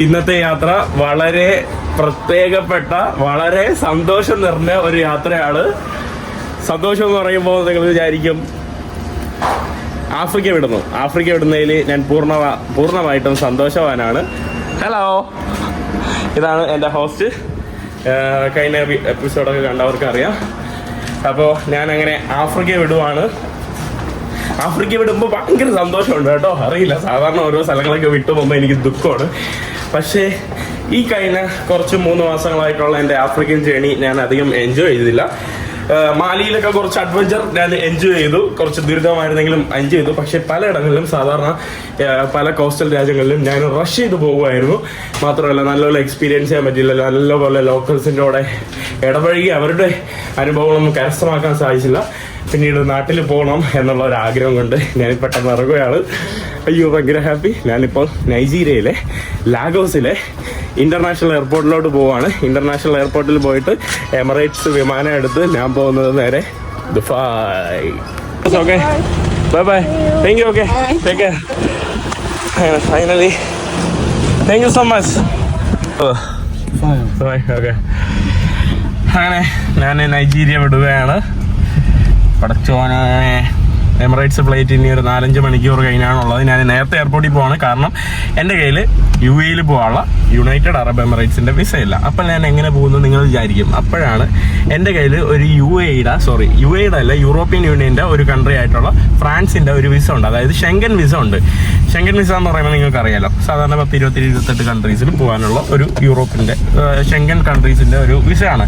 ഇന്നത്തെ യാത്ര വളരെ പ്രത്യേകപ്പെട്ട വളരെ സന്തോഷം നിറഞ്ഞ ഒരു യാത്രയാണ്. സന്തോഷം എന്ന് പറയുമ്പോൾ നിങ്ങൾ വിചാരിക്കും ആഫ്രിക്ക വിടുന്നു. ആഫ്രിക്ക വിടുന്നതിൽ ഞാൻ പൂർണ പൂർണമായിട്ടും സന്തോഷവാനാണ്. ഹലോ ഇതാണ് എന്റെ ഹോസ്റ്റ് കഴിഞ്ഞ എപ്പിസോഡൊക്കെ കണ്ടവർക്ക് അറിയാം അപ്പോൾ ഞാൻ അങ്ങനെ ആഫ്രിക്ക വിടുവാണ്. ആഫ്രിക്ക വിടുമ്പോൾ ഭയങ്കര സന്തോഷമുണ്ട് കേട്ടോ. അറിയില്ല സാധാരണ ഓരോ സ്ഥലങ്ങളൊക്കെ വിട്ടു പോകുമ്പോൾ എനിക്ക് ദുഃഖമാണ്. പക്ഷേ ഈ കഴിഞ്ഞ കുറച്ച് മൂന്ന് മാസങ്ങളായിട്ടുള്ള എന്റെ ആഫ്രിക്കൻ ജേണി ഞാൻ അധികം എൻജോയ് ചെയ്തില്ല. മാലിയിലൊക്കെ കുറച്ച് അഡ്വഞ്ചർ ഞാൻ എൻജോയ് ചെയ്തു. കുറച്ച് ദുരിതമായിരുന്നെങ്കിലും എൻജോയ് ചെയ്തു. പക്ഷേ പലയിടങ്ങളിലും സാധാരണ പല കോസ്റ്റൽ രാജ്യങ്ങളിലും ഞാൻ റഷ് ചെയ്ത് പോകുമായിരുന്നു. മാത്രമല്ല നല്ലപോലെ എക്സ്പീരിയൻസ് ചെയ്യാൻ പറ്റില്ല നല്ലപോലെ ലോക്കൽസിന്റെ കൂടെ ഇടപഴകി അവരുടെ അനുഭവങ്ങളൊന്നും കരസ്ഥമാക്കാൻ സാധിച്ചില്ല. പിന്നീട് നാട്ടിൽ പോകണം എന്നുള്ള ഒരു ആഗ്രഹം കൊണ്ട് ഞാൻ പെട്ടെന്ന് ഇറങ്ങുകയാണ്. അയ്യോ ഭയങ്കര ഹാപ്പി ഞാനിപ്പോൾ നൈജീരിയയിലെ ലാഗോസിലെ ഇന്റർനാഷണൽ എയർപോർട്ടിലോട്ട് പോവാണ്. ഇന്റർനാഷണൽ എയർപോർട്ടിൽ പോയിട്ട് എമിറേറ്റ്സ് വിമാനം എടുത്ത് ഞാൻ പോകുന്നത് നേരെ Dubai. Okay bye bye thank you okay take care finally thank you so much okay അങ്ങനെ ഞാൻ നൈജീരിയ വിടുകയാണ്. പടച്ചോനെ. എമിറേറ്റ്സ് ഫ്ലൈറ്റ് ഇനി ഒരു നാലഞ്ച് മണിക്കൂർ കഴിഞ്ഞാണുള്ളത്. ഞാൻ നേരത്തെ എയർപോർട്ടിൽ പോവാണ്. കാരണം എന്റെ കയ്യിൽ യു എയിൽ പോകാനുള്ള യുണൈറ്റഡ് അറബ് എമിറേറ്റ്സിന്റെ വിസ ഇല്ല. അപ്പോൾ ഞാൻ എങ്ങനെ പോകുന്നു നിങ്ങൾ വിചാരിക്കും. അപ്പോഴാണ് എന്റെ കയ്യിൽ ഒരു യു എയുടെ സോറി യു എയുടെ അല്ല യൂറോപ്യൻ യൂണിയന്റെ ഒരു കൺട്രി ആയിട്ടുള്ള ഫ്രാൻസിന്റെ ഒരു വിസ ഉണ്ട്. അതായത് ഷെങ്കൻ വിസ ഉണ്ട്. ഷെങ്കൻ വിസ എന്ന് പറയുമ്പോൾ നിങ്ങൾക്ക് അറിയാലോ സാധാരണ പത്ത് ഇരുപത്തി ഇരുപത്തെട്ട് കൺട്രീസിൽ പോകാനുള്ള ഒരു യൂറോപ്പിന്റെ ഷെങ്കൻ കൺട്രീസിന്റെ ഒരു വിസയാണ്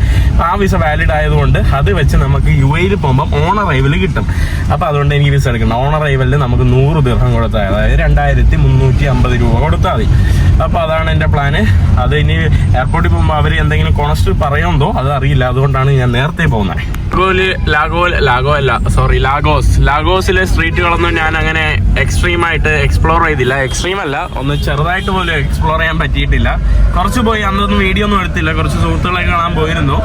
ആ വിസ വാലിഡ് ആയതുകൊണ്ട് അത് വെച്ച് നമുക്ക് യു എയിൽ പോകുമ്പോൾ ഓൺ അറൈവൽ കിട്ടും. അപ്പോൾ അതുകൊണ്ട് എനിക്ക് വിസ എടുക്കണം. ഓൺ അറൈവലിൽ നമുക്ക് നൂറ് ദീർഘം കൊടുത്താൽ. അതായത് രണ്ടായിരത്തി മുന്നൂറ്റി അമ്പത് രൂപ കൊടുത്താൽ മതി. അപ്പോൾ അതാണ് എന്റെ പ്ലാന് അത് ഇനി എയർപോർട്ടിൽ പോകുമ്പോൾ അവർ എന്തെങ്കിലും കോണസ്റ്റ് പറയുന്നുണ്ടോ അത് അറിയില്ല. അതുകൊണ്ടാണ് ഞാൻ നേരത്തെ പോകുന്നത്. ലാഗോൽ ലാഗോ ലാഗോ അല്ല സോറി ലാഗോസ് ലാഗോസിലെ സ്ട്രീറ്റുകളൊന്നും ഞാൻ അങ്ങനെ എക്സ്ട്രീം ആയിട്ട് എക്സ്പ്ലോർ ചെയ്തില്ല. എക്സ്ട്രീം അല്ല ഒന്ന് ചെറുതായിട്ട് പോലും എക്സ്പ്ലോർ ചെയ്യാൻ പറ്റിയിട്ടില്ല. കുറച്ച് പോയി അന്നൊന്നും വീഡിയോ ഒന്നും എടുത്തില്ല. കുറച്ച് സുഹൃത്തുക്കളെ കാണാൻ പോയിരുന്നു.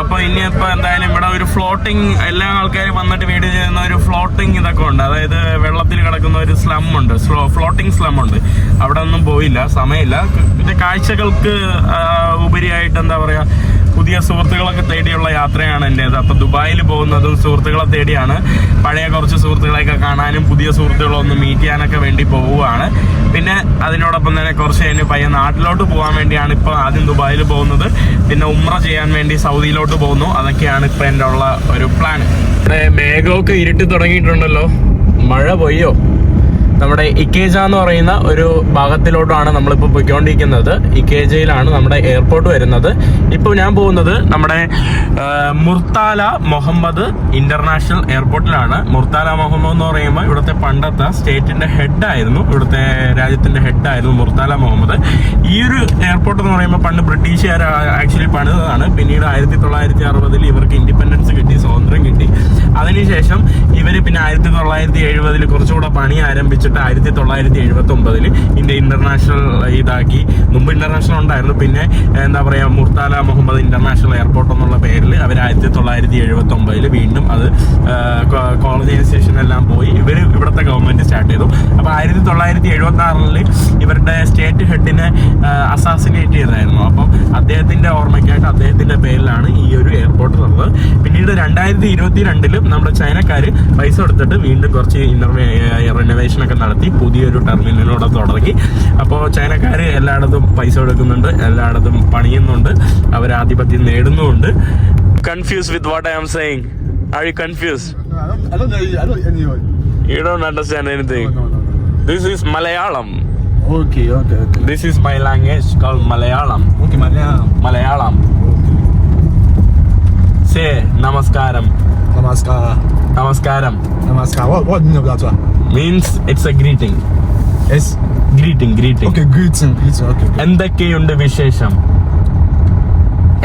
അപ്പോൾ ഇനിയിപ്പോൾ എന്തായാലും ഇവിടെ ഒരു ഫ്ലോട്ടിംഗ് എല്ലാ ആൾക്കാരും വന്നിട്ട് വീഡിയോ ചെയ്യുന്ന ഒരു ഫ്ലോട്ടിംഗ് ഇതൊക്കെ ഉണ്ട്. അതായത് വെള്ളത്തിൽ കിടക്കുന്ന ഒരു സ്ലം ഉണ്ട്. ഫ്ലോട്ടിംഗ് സ്ലം ഉണ്ട്. അവിടെ ഒന്നും പോയില്ല സമയമില്ല. പിന്നെ കാഴ്ചകൾക്ക് ഉപരിയായിട്ട് എന്താ പറയുക പുതിയ സുഹൃത്തുക്കളൊക്കെ തേടിയുള്ള യാത്രയാണ് എന്റേത് അപ്പോൾ ദുബായിൽ പോകുന്നതും സുഹൃത്തുക്കളെ തേടിയാണ്. പഴയ കുറച്ച് സുഹൃത്തുക്കളെയൊക്കെ കാണാനും പുതിയ സുഹൃത്തുക്കളൊന്ന് മീറ്റ് ചെയ്യാനൊക്കെ വേണ്ടി പോവുകയാണ്. പിന്നെ അതിനോടൊപ്പം തന്നെ കുറച്ച് കഴിഞ്ഞ് പയ്യൻ നാട്ടിലോട്ട് പോകാൻ വേണ്ടിയാണ് ഇപ്പോൾ ആദ്യം ദുബായിൽ പോകുന്നത്. പിന്നെ ഉമ്ര ചെയ്യാൻ വേണ്ടി സൗദിയിലോട്ട് പോകുന്നു. അതൊക്കെയാണ് ഇപ്പോൾ എന്റെ ഉള്ള ഒരു പ്ലാൻ മേഘമൊക്കെ ഇരുട്ടി തുടങ്ങിയിട്ടുണ്ടല്ലോ. മഴ പൊയ്യോ? നമ്മുടെ ഇക്കേജ എന്ന് പറയുന്ന ഒരു ഭാഗത്തിലോട്ടാണ് നമ്മളിപ്പോൾ പോയിക്കൊണ്ടിരിക്കുന്നത്. ഇക്കേജയിലാണ് നമ്മുടെ എയർപോർട്ട് വരുന്നത്. ഇപ്പോൾ ഞാൻ പോകുന്നത് നമ്മുടെ മുർത്താല മുഹമ്മദ് ഇന്റർനാഷണൽ എയർപോർട്ടിലാണ്. മുർത്താല മുഹമ്മദ് എന്ന് പറയുമ്പോൾ ഇവിടുത്തെ പണ്ടത്തെ സ്റ്റേറ്റിന്റെ ഹെഡായിരുന്നു. ഇവിടുത്തെ രാജ്യത്തിന്റെ ഹെഡായിരുന്നു മുർത്താല മുഹമ്മദ്. ഈ ഒരു എയർപോർട്ട് എന്ന് പറയുമ്പോൾ പണ്ട് ബ്രിട്ടീഷുകാർ ആക്ച്വലി പണിതതാണ്. പിന്നീട് ആയിരത്തി തൊള്ളായിരത്തി അറുപതിൽ ഇവർക്ക് ഇൻഡിപെൻഡൻസ് കിട്ടി സ്വാതന്ത്ര്യം കിട്ടി. അതിനുശേഷം ഇവർ പിന്നെ ആയിരത്തി തൊള്ളായിരത്തി എഴുപതിൽ കുറച്ചുകൂടെ പണി ആരംഭിച്ചിട്ട് ആയിരത്തി തൊള്ളായിരത്തി എഴുപത്തി ഒമ്പതിൽ ഇന്ത്യ ഇന്റർനാഷണൽ ഇതാക്കി. മുമ്പ് ഇന്റർനാഷണൽ ഉണ്ടായിരുന്നു. പിന്നെ എന്താ പറയുക മുർത്താല മുഹമ്മദ് ഇന്റർനാഷണൽ എയർപോർട്ട് എന്നുള്ള പേരിൽ അവർ ആയിരത്തി തൊള്ളായിരത്തി എഴുപത്തി ഒമ്പതിൽ വീണ്ടും അത് കോളനൈസേഷൻ എല്ലാം പോയി. ഇവർ ഇവിടുത്തെ ഗവൺമെന്റ് സ്റ്റാർട്ട് ചെയ്തു. അപ്പോൾ ആയിരത്തി തൊള്ളായിരത്തി എഴുപത്തി ആറിൽ ഇവരുടെ സ്റ്റേറ്റ് ഹെഡിനെ അസാസിനേറ്റ് ചെയ്തായിരുന്നു അപ്പം അദ്ദേഹത്തിന്റെ ഓർമ്മയ്ക്കായിട്ട് അദ്ദേഹത്തിന്റെ പേരിലാണ് ഈ ഒരു എയർപോർട്ട് ഉള്ളത്. പിന്നീട് രണ്ടായിരത്തി ഇരുപത്തി രണ്ടിലും നമ്മുടെ ചൈനക്കാർ പൈസ കൊടുത്തിട്ട് വീണ്ടും കുറച്ച് റിനോവേഷൻ ഒക്കെ നടത്തി പുതിയൊരു ടെർമിനലിലൂടെ തുടങ്ങി. അപ്പോൾ ചൈനക്കാർ എല്ലായിടത്തും പൈസ കൊടുക്കുന്നുണ്ട് എല്ലായിടത്തും പണിയുന്നുണ്ട് അവർ ആധിപത്യം നേടുന്നുമുണ്ട്. Confuse with what I am saying are you confuse. You don't understand anything. This is Malayalam okay, okay. This is my language call Malayalam Okay, Malayalam Malayalam say namaskaram namaskaram namaskaram namaskaram that one? Means it's a greeting. Greeting greeting Okay, greeting, greeting. Okay, okay. എന്തൊക്കെയുണ്ട് വിശേഷം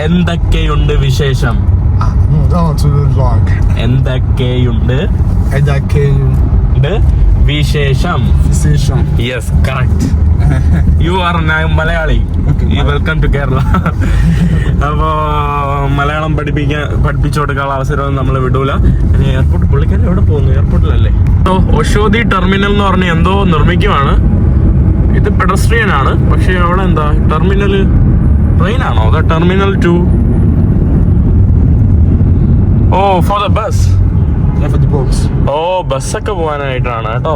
എന്തൊക്കെയുണ്ട് വിശേഷം എന്തൊക്കെയുണ്ട് too long. എന്തൊക്കെയുണ്ട് വിശേഷം? station. Yes correct you are Malayali. Welcome to Kerala അപ്പോ മലയാളം പഠിപ്പിക്കാൻ പഠിപ്പിച്ചു കൊടുക്കാനുള്ള അവസരം നമ്മൾ വിടൂല. എയർപോർട്ട് പുള്ളിക്കാരൻ എവിടെ പോകുന്നു? എയർപോർട്ടിലല്ലേ ഒഷോദി ടെർമിനൽ എന്ന് പറഞ്ഞ എന്തോ നിർമ്മിക്കുവാണ്. ഇത് പെഡസ്ട്രിയൻ ആണ്. പക്ഷെ അവിടെ എന്താ? ടെർമിനൽ ട്രെയിൻ ആണോ? അതോ terminal two oh for the bus ഓ ബസ്സൊക്കെ പോകാനായിട്ടാണ് കേട്ടോ.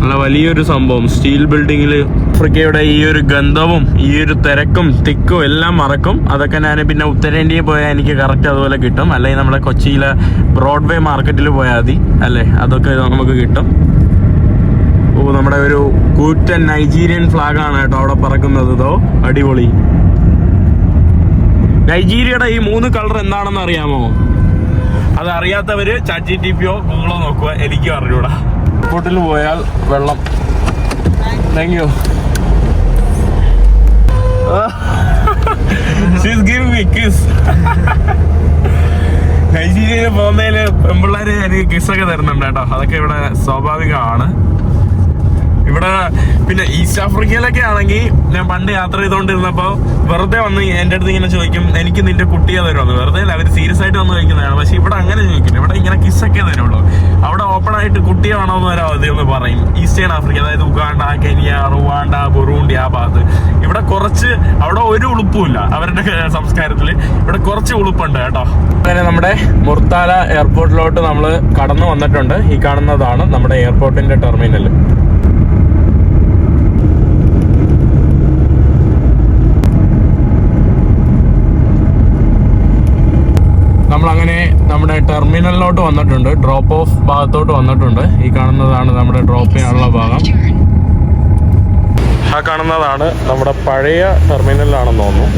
നല്ല വലിയൊരു സംഭവം. സ്റ്റീൽ ബിൽഡിങ്ങിൽ ആഫ്രിക്കയുടെ ഈ ഒരു ഗന്ധവും ഈ ഒരു തിരക്കും തിക്കും എല്ലാം മറക്കും. അതൊക്കെ ഞാൻ പിന്നെ ഉത്തരേന്ത്യയിൽ പോയാൽ എനിക്ക് കറക്റ്റ് അതുപോലെ കിട്ടും. അല്ലെങ്കിൽ നമ്മുടെ കൊച്ചിയിലെ ബ്രോഡ്വേ മാർക്കറ്റിൽ പോയാൽ മതി. അല്ലേ അതൊക്കെ നമുക്ക് കിട്ടും. ഓ നമ്മുടെ ഒരു കൂറ്റൻ നൈജീരിയൻ ഫ്ലാഗ് ആണ് കേട്ടോ അവിടെ പറക്കുന്നത് ഇതോ. അടിപൊളി. നൈജീരിയയുടെ ഈ മൂന്ന് കളർ എന്താണെന്ന് അറിയാമോ? അത് അറിയാത്തവര് ചാറ്റ് ജി ടി പിയോ ഗൂഗിളോ നോക്കുക എനിക്കും അറിഞ്ഞൂടാ ബോട്ടിൽ പോയാൽ വെള്ളം. താങ്ക് യു നൈജീരിയയിൽ പോകുന്നതിൽ പെമ്പിള്ളേര് എനിക്ക് കിസ്സൊക്കെ തരുന്നുണ്ട് കേട്ടോ. അതൊക്കെ ഇവിടെ സ്വാഭാവികമാണ്. ഇവിടെ പിന്നെ ഈസ്റ്റ് ആഫ്രിക്കയിലൊക്കെ ആണെങ്കിൽ ഞാൻ പണ്ട് യാത്ര ചെയ്തുകൊണ്ടിരുന്നപ്പോ വെറുതെ വന്ന് എന്റെ അടുത്ത് ഇങ്ങനെ ചോദിക്കും എനിക്ക് നിന്റെ കുട്ടിയെ തരുമെന്ന് വെറുതെ അല്ല അവർ സീരിയസ് ആയിട്ട് വന്ന് ചോദിക്കുന്നതാണ്. പക്ഷെ ഇവിടെ അങ്ങനെ ചോദിക്കില്ല. ഇവിടെ ഇങ്ങനെ കിസ്സൊക്കെ തരുള്ളൂ. അവിടെ ഓപ്പൺ ആയിട്ട് കുട്ടിയെ വേണമെന്ന് വരാം ഒന്ന് പറയും. ഈസ്റ്റേൺ ആഫ്രിക്ക അതായത് ഉഗാണ്ട കെനിയ റുവാണ്ട ബുറൂണ്ടി ആ ഭാഗത്ത്. ഇവിടെ കുറച്ച് അവിടെ ഒരു ഉളുപ്പുമില്ല അവരുടെ സംസ്കാരത്തിൽ ഇവിടെ കുറച്ച് ഉളുപ്പുണ്ട് കേട്ടോ. അങ്ങനെ നമ്മുടെ മുർത്താല എയർപോർട്ടിലോട്ട് നമ്മൾ കടന്നു വന്നിട്ടുണ്ട്. ഈ കാണുന്നതാണ് നമ്മുടെ എയർപോർട്ടിന്റെ ടെർമിനൽ നമ്മളങ്ങനെ നമ്മുടെ ടെർമിനലിലോട്ട് വന്നിട്ടുണ്ട്. ഡ്രോപ്പ് ഓഫ് ഭാഗത്തോട്ട് വന്നിട്ടുണ്ട്. ഈ കാണുന്നതാണ് നമ്മുടെ ഡ്രോപ്പ് ചെയ്യാനുള്ള ഭാഗം. ആ കാണുന്നതാണ് നമ്മുടെ പഴയ ടെർമിനലിലാണെന്ന് തോന്നുന്നു.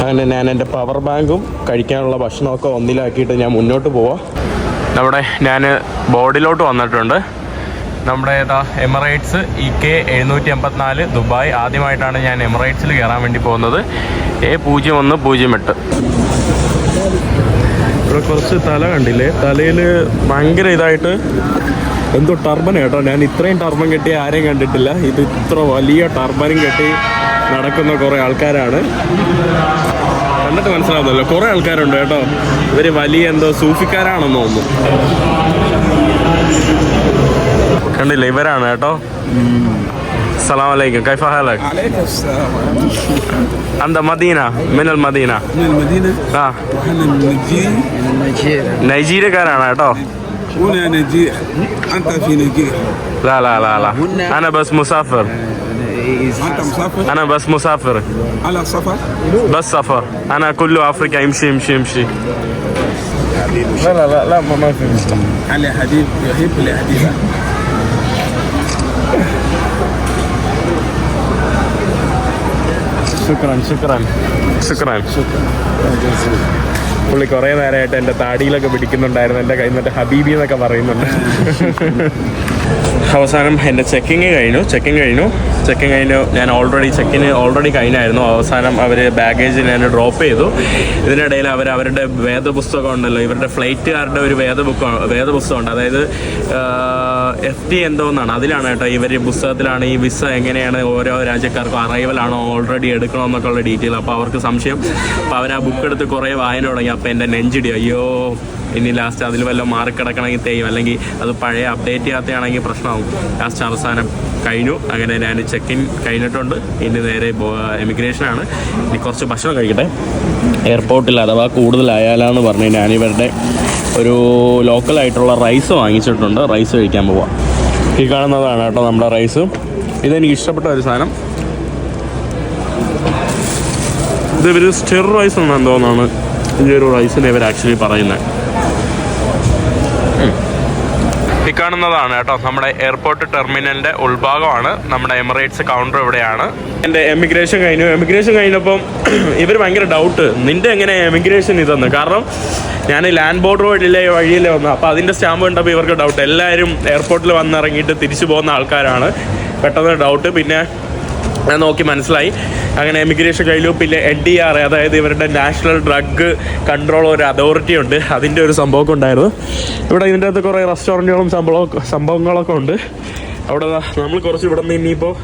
അങ്ങനെ ഞാൻ എന്റെ പവർ ബാങ്കും കഴിക്കാനുള്ള ഭക്ഷണമൊക്കെ ഒന്നിലാക്കിയിട്ട് ഞാൻ മുന്നോട്ട് പോവാം. നമ്മുടെ ഞാൻ ബോർഡിലോട്ട് വന്നിട്ടുണ്ട്. നമ്മുടെ ഏതാ എമിറേറ്റ്സ് ഇ കെ എഴുന്നൂറ്റി എൺപത്തിനാല് ദുബായ്. ആദ്യമായിട്ടാണ് ഞാൻ എമിറേറ്റ്സിൽ കയറാൻ വേണ്ടി പോകുന്നത്. എ പൂജ്യം ഒന്ന് പൂജ്യം എട്ട്. ഇവിടെ കുറച്ച് തല കണ്ടില്ലേ? തലയിൽ ഭയങ്കര ഇതായിട്ട് എന്തോ ടർബൻ കേട്ടോ. ഞാൻ ഇത്രയും ടർബൻ കെട്ടി ആരെയും കണ്ടിട്ടില്ല. ഇത് ഇത്ര വലിയ ടർബനും കെട്ടി നടക്കുന്ന കുറേ ആൾക്കാരാണ്. കണ്ടിട്ട് മനസ്സിലാവുന്നല്ലോ. കുറേ ആൾക്കാരുണ്ട് കേട്ടോ. ഇവർ വലിയ എന്തോ സൂഫിക്കാരാണെന്ന് തോന്നുന്നു. കണ്ടില്ല? ഇവരാണ് കേട്ടോ. السلام عليكم. كيف حالك؟ عليك السلام عليكم عند مدينة. من المدينة؟ من المدينة؟ آه. من نيجيريا. من نيجيريا نيجيريا تو هنا نيجيريا أنت في نيجيريا لا لا لا لا. أنا بس مسافر. أنت مسافر؟ أنا بس مسافر. على سفر؟ بس سفر. أنا كله أفريقيا يمشي يمشي يمشي. لا لا لا لا ما في مشكلة. علي حبيب يحب الاحتفال ശുക്രാൻ ശുക്രാൻ. ശുക്രാൻ. പുള്ളി കുറേ നേരമായിട്ട് എന്റെ താടിയിലൊക്കെ പിടിക്കുന്നുണ്ടായിരുന്നു എന്റെ കയ്യിൽ നിന്നിട്ട് ഹബീബി എന്നൊക്കെ പറയുന്നുണ്ട്. അവസാനം എന്റെ ചെക്കിങ് കഴിഞ്ഞു ചെക്കിങ് കഴിഞ്ഞു. ചെക്കിങ് കഴിഞ്ഞു ഞാൻ ഓൾറെഡി ചെക്കിന് ഓൾറെഡി കഴിഞ്ഞായിരുന്നു. അവസാനം അവർ ബാഗേജ് ഞാൻ ഡ്രോപ്പ് ചെയ്തു. ഇതിനിടയിൽ അവർ അവരുടെ വേദപുസ്തകം ഉണ്ടല്ലോ ഇവരുടെ ഫ്ലൈറ്റുകാരുടെ ഒരു വേദബുക്ക് വേദപുസ്തകമുണ്ട് അതായത് എഫ് ടി എന്തോ എന്നാണ് അതിലാണ് കേട്ടോ ഇവർ പുസ്തകത്തിലാണ് ഈ വിസ എങ്ങനെയാണ് ഓരോ രാജ്യക്കാർക്കും ആണോ ഓൾറെഡി എടുക്കണമെന്നൊക്കെ ഉള്ള ഡീറ്റെയിൽ അപ്പോൾ അവർക്ക് സംശയം. അപ്പോൾ അവർ ആ ബുക്ക് എടുത്ത് കുറേ വായന തുടങ്ങി. അപ്പോൾ എന്റെ നെഞ്ചിടി അയ്യോ ഇനി ലാസ്റ്റ് അതിൽ വല്ലതും മാറിക്കിടക്കണമെങ്കിൽ തെയ്യും. അല്ലെങ്കിൽ അത് പഴയ അപ്ഡേറ്റ് ചെയ്യാത്തയാണെങ്കിൽ പ്രശ്നമാകും ലാസ്റ്റ് അവസാനം കഴിഞ്ഞു. അങ്ങനെ ഞാൻ ചെക്ക് ഇൻ കഴിഞ്ഞിട്ടുണ്ട്. ഇനി നേരെ എമിഗ്രേഷനാണ് ഇനി കുറച്ച് ഭക്ഷണം കഴിക്കട്ടെ. എയർപോർട്ടിൽ അഥവാ കൂടുതലായാലാന്ന് പറഞ്ഞ് ഞാനിവരുടെ ഒരു ലോക്കലായിട്ടുള്ള റൈസ് വാങ്ങിച്ചിട്ടുണ്ട്. റൈസ് കഴിക്കാൻ പോവാം. ഈ കാണുന്നതാണ് കേട്ടോ നമ്മുടെ റൈസ് ഇതെനിക്ക് ഇഷ്ടപ്പെട്ട ഒരു സാധനം. ഇത് ഇവർ സ്റ്റിർ റൈസ് എന്നാണ് തോന്നുന്നതാണ് ഈ ഒരു റൈസിനെ ഇവർ ആക്ച്വലി പറയുന്നത് ഈ കാണുന്നതാണ് കേട്ടോ. നമ്മുടെ എയർപോർട്ട് ടെർമിനലിന്റെ ഉൾഭാഗമാണ്. നമ്മുടെ എമിറേറ്റ്സ് കൗണ്ടർ ഇവിടെയാണ്. എന്റെ എമിഗ്രേഷൻ കഴിഞ്ഞു. എമിഗ്രേഷൻ കഴിഞ്ഞപ്പം ഇവർ ഭയങ്കര ഡൗട്ട് നിന്റെ എങ്ങനെ എമിഗ്രേഷൻ ഇതെന്ന്? കാരണം ഞാൻ ലാൻഡ് ബോർഡർ വഴിയിലെ വഴിയിലെ വന്നു അപ്പോൾ അതിന്റെ സ്റ്റാമ്പ് കണ്ടപ്പോൾ ഇവർക്ക് ഡൗട്ട് എല്ലാവരും എയർപോർട്ടിൽ വന്നിറങ്ങിയിട്ട് തിരിച്ചു പോകുന്ന ആൾക്കാരാണ്. പെട്ടെന്ന് ഡൗട്ട് പിന്നെ ഞാൻ നോക്കി മനസ്സിലായി. അങ്ങനെ എമിഗ്രേഷൻ കഴിഞ്ഞു പിന്നെ എൻ ഡി ആർ അതായത് ഇവരുടെ നാഷണൽ ഡ്രഗ് കൺട്രോൾ ഒരു അതോറിറ്റി ഉണ്ട്. അതിന്റെ ഒരു സംഭവമൊക്കെ ഉണ്ടായിരുന്നു. ഇവിടെ ഇതിന്റെ അകത്ത് കുറേ റെസ്റ്റോറന്റുകളും സംഭവം സംഭവങ്ങളൊക്കെ ഉണ്ട്. അവിടെ നമ്മൾ കുറച്ച് ഇവിടെ നിന്ന് ഇനിയിപ്പോൾ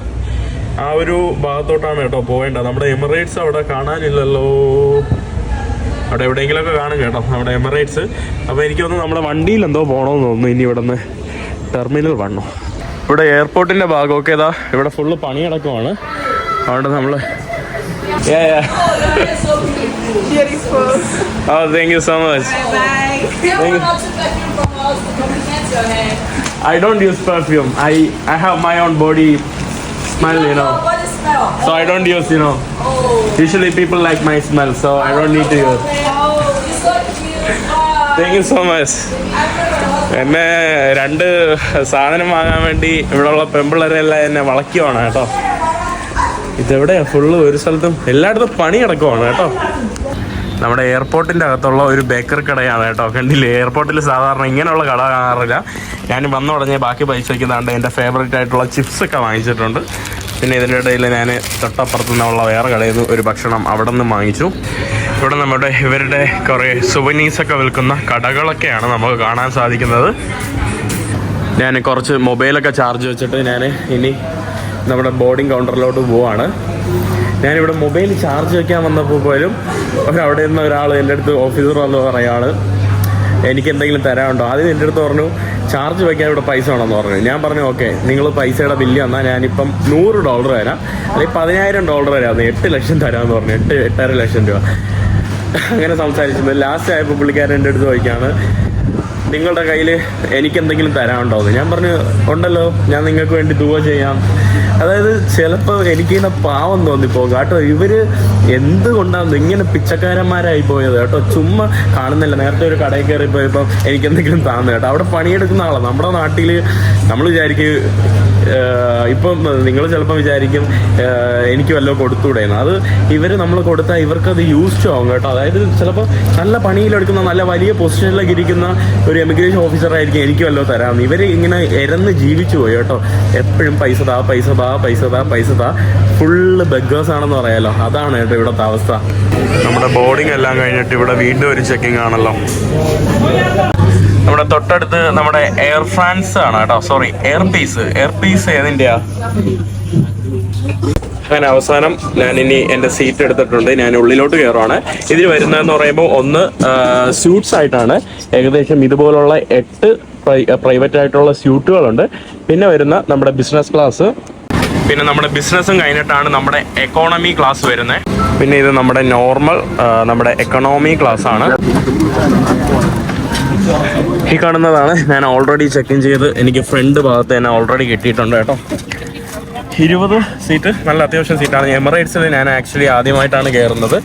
ആ ഒരു ഭാഗത്തോട്ടാണ് കേട്ടോ പോവേണ്ടത്. നമ്മുടെ എമിറേറ്റ്സ് അവിടെ കാണാനില്ലല്ലോ. അവിടെ എവിടെയെങ്കിലുമൊക്കെ കാണും കേട്ടോ നമ്മുടെ എമിറേറ്റ്സ് അപ്പോൾ എനിക്ക് തോന്നുന്നു നമ്മുടെ വണ്ടിയിൽ എന്തോ പോകണമെന്ന് തോന്നുന്നു ഇനി ഇവിടെ നിന്ന് ടെർമിനൽ വണ്ണോ? ഇവിടെ എയർപോർട്ടിന്റെ ഭാഗമൊക്കെ ഇതാ ഇവിടെ ഫുള്ള് പണിയടക്കമാണ്. അതുകൊണ്ട് നമ്മൾ thank you so much I don't use perfume I I have my own body smell you know so I don't use you know usually people like my smell so I don't need you use thank you so much എന്നെ രണ്ട് സാധനം വാങ്ങാൻ വേണ്ടി ഇവിടെയുള്ള പെമ്പിള്ളേരെല്ലാം എന്നെ വളയ്ക്കുവാണ് കേട്ടോ. ഇതെവിടെ full ഒരു സ്ഥലത്തും എല്ലായിടത്തും പണി കിടക്കുവാണ് കേട്ടോ. നമ്മുടെ എയർപോർട്ടിന്റെ അകത്തുള്ള ഒരു ബേക്കറി കടയാണ് കേട്ടോ. കണ്ടില്ലേ? എയർപോർട്ടിൽ സാധാരണ ഇങ്ങനെയുള്ള കട കാണാറില്ല. ഞാൻ വന്ന ഉടനെ ബാക്കി പൈസ വയ്ക്കുന്നതാണ്ട് എന്റെ ഫേവറേറ്റ് ആയിട്ടുള്ള ചിപ്സ് ഒക്കെ വാങ്ങിച്ചിട്ടുണ്ട്. പിന്നെ ഇതിന്റെ ഇടയിൽ ഞാൻ തൊട്ടപ്പുറത്തു നിന്നുള്ള വേറെ കടയിൽ നിന്ന് ഒരു ഭക്ഷണം അവിടെ നിന്ന് വാങ്ങിച്ചു. ഇവിടെ നമ്മുടെ ഇവരുടെ കുറേ സുവനീസൊക്കെ വിൽക്കുന്ന കടകളൊക്കെയാണ് നമുക്ക് കാണാൻ സാധിക്കുന്നത്. ഞാൻ കുറച്ച് മൊബൈലൊക്കെ ചാർജ് വെച്ചിട്ട് ഞാൻ ഇനി നമ്മുടെ ബോർഡിംഗ് കൗണ്ടറിലോട്ട് പോവാണ്. ഞാനിവിടെ മൊബൈൽ ചാർജ് വെക്കാൻ വന്നപ്പോൾ പോലും അവിടെ നിന്ന് ഒരാൾ എന്റെ അടുത്ത് ഓഫീസർ വന്ന് പറയാണ് എനിക്ക് എന്തെങ്കിലും തരാനുണ്ടോ? ആദ്യം എന്റെ അടുത്ത് പറഞ്ഞു ചാർജ് വയ്ക്കാൻ ഇവിടെ പൈസ വേണമെന്ന് പറഞ്ഞു. ഞാൻ പറഞ്ഞു ഓക്കെ നിങ്ങൾ പൈസയുടെ ബില്ല് തന്നാൽ ഞാനിപ്പം നൂറ് ഡോളർ തരാം അല്ലെങ്കിൽ പതിനായിരം ഡോളർ തരാം എട്ട് ലക്ഷം തരാമെന്ന് പറഞ്ഞു എട്ട് എട്ടര ലക്ഷം രൂപ. അങ്ങനെ സംസാരിച്ചത് ലാസ്റ്റ് ആയപ്പോൾ പുള്ളിക്കാരൻ എന്റെ അടുത്ത് ചോദിക്കുകയാണ് നിങ്ങളുടെ കയ്യിൽ എനിക്ക് എന്തെങ്കിലും തരാനുണ്ടോ? എന്ന്. ഞാൻ പറഞ്ഞു ഉണ്ടല്ലോ. ഞാൻ നിങ്ങൾക്ക് വേണ്ടി ദുവ ചെയ്യാം. അതായത് ചിലപ്പോൾ എനിക്ക് ഇങ്ങനെ പാവം തോന്നിപ്പോകും കേട്ടോ ഇവർ എന്തുകൊണ്ടാണ് ഇങ്ങനെ പിച്ചക്കാരന്മാരായി പോയത് കേട്ടോ. ചുമ്മാ കാണുന്നില്ല. നേരത്തെ ഒരു കടയിൽ കയറി പോയപ്പോൾ എനിക്ക് എന്തെങ്കിലും താന്നു കേട്ടോ. അവിടെ പണിയെടുക്കുന്ന ആളാണ് നമ്മുടെ നാട്ടിൽ നമ്മൾ വിചാരിക്കും ഇപ്പം നിങ്ങൾ ചിലപ്പോൾ വിചാരിക്കും എനിക്ക് വല്ലതും കൊടുത്തുകൂടെയെന്ന് അത് ഇവർ നമ്മൾ കൊടുത്താൽ ഇവർക്കത് യൂസ്ഡ് ആവും കേട്ടോ. അതായത് ചിലപ്പോൾ നല്ല പണിയിലെടുക്കുന്ന നല്ല വലിയ പൊസിഷനിലൊക്കെ ഇരിക്കുന്ന ഒരു എമിഗ്രേഷൻ ഓഫീസറായിരിക്കും എനിക്ക് വല്ലതും തരാമെന്ന് ഇവർ ഇങ്ങനെ ഇരന്ന് ജീവിച്ചു പോയി കേട്ടോ. എപ്പോഴും പൈസ താ പൈസ താ പൈസ താ പൈസ താ. ഫുള്ള് ബെഗേഴ്സ് ആണെന്ന് പറയാലോ. അതാണ് കേട്ടോ ഇവിടുത്തെ അവസ്ഥ. നമ്മുടെ ബോർഡിംഗ് എല്ലാം കഴിഞ്ഞിട്ട് ഇവിടെ വീണ്ടും ഒരു ചെക്കിംഗ് ആണല്ലോ. നമ്മുടെ തൊട്ടടുത്ത് നമ്മുടെ എയർ ഫ്രാൻസ് ആണ് കേട്ടോ. Sorry Air Peace Air Peace ഏതിന്റെയാ അങ്ങനെ അവസാനം ഞാൻ ഇനി എന്റെ സീറ്റ് എടുത്തിട്ടുണ്ട്. ഞാൻ ഉള്ളിലോട്ട് കയറുവാണ്. ഇതിൽ വരുന്നതെന്ന് പറയുമ്പോൾ ഒന്ന് സ്യൂട്ട്സ് ആയിട്ടാണ്. ഏകദേശം ഇതുപോലുള്ള എട്ട് പ്രൈവറ്റ് ആയിട്ടുള്ള സ്യൂട്ടുകളുണ്ട് പിന്നെ വരുന്ന നമ്മുടെ ബിസിനസ് ക്ലാസ് പിന്നെ നമ്മുടെ ബിസിനസ്സും കഴിഞ്ഞിട്ടാണ് നമ്മുടെ എക്കോണമി ക്ലാസ് വരുന്നത് പിന്നെ ഇത് നമ്മുടെ നോർമൽ നമ്മുടെ എക്കണോമി ക്ലാസ് ആണ്. ഈ കാണുന്നതാണ് ഞാൻ ഓൾറെഡി ചെക്ക് ഇൻ ചെയ്ത്. എനിക്ക് ഫ്രണ്ട് ഭാഗത്ത് തന്നെ ഓൾറെഡി കിട്ടിയിട്ടുണ്ട് കേട്ടോ. ഇരുപത് സീറ്റ്. നല്ല അത്യാവശ്യം സീറ്റാണ്. എമറേറ്റ്സിൽ ഞാൻ ആക്ച്വലി ആദ്യമായിട്ടാണ് കയറുന്നത്.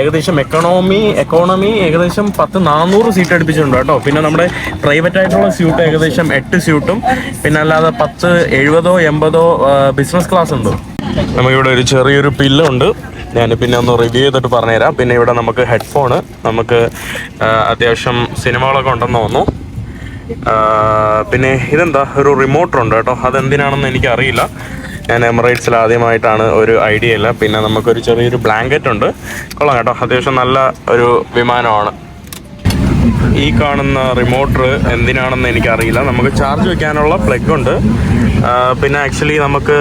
ഏകദേശം എക്കണോമി എക്കോണമി ഏകദേശം പത്ത് നാനൂറ് സീറ്റ് അടുപ്പിച്ചിട്ടുണ്ട് കേട്ടോ. പിന്നെ നമ്മുടെ പ്രൈവറ്റ് ആയിട്ടുള്ള സ്യൂട്ട് ഏകദേശം എട്ട് സ്യൂട്ടും പിന്നെ അല്ലാതെ പത്ത് എഴുപതോ എൺപതോ ബിസിനസ് ക്ലാസ് ഉണ്ട്. നമുക്കിവിടെ ഒരു ചെറിയൊരു പില്ലുണ്ട് ഞാൻ പിന്നെ ഒന്ന് റിവ്യൂ ചെയ്തിട്ട് പറഞ്ഞുതരാം. പിന്നെ ഇവിടെ നമുക്ക് ഹെഡ്ഫോണ് നമുക്ക് അത്യാവശ്യം സിനിമകളൊക്കെ ഉണ്ടെന്ന് തോന്നുന്നു. പിന്നെ ഇതെന്താ? ഒരു റിമോട്ടർ ഉണ്ട് കേട്ടോ. അതെന്തിനാണെന്ന് എനിക്കറിയില്ല. ഞാൻ എമിറേറ്റ്സിൽ ആദ്യമായിട്ടാണ് ഒരു ഐഡിയ ഇല്ല. പിന്നെ നമുക്കൊരു ചെറിയൊരു ബ്ലാങ്കറ്റ് ഉണ്ട്. കൊള്ളാം കേട്ടോ. അത്യാവശ്യം നല്ല ഒരു വിമാനമാണ്. ഈ കാണുന്ന റിമോട്ടർ എന്തിനാണെന്ന് എനിക്കറിയില്ല. നമുക്ക് ചാർജ് വെക്കാനുള്ള പ്ലഗ് ഉണ്ട്. പിന്നെ ആക്ച്വലി നമുക്ക്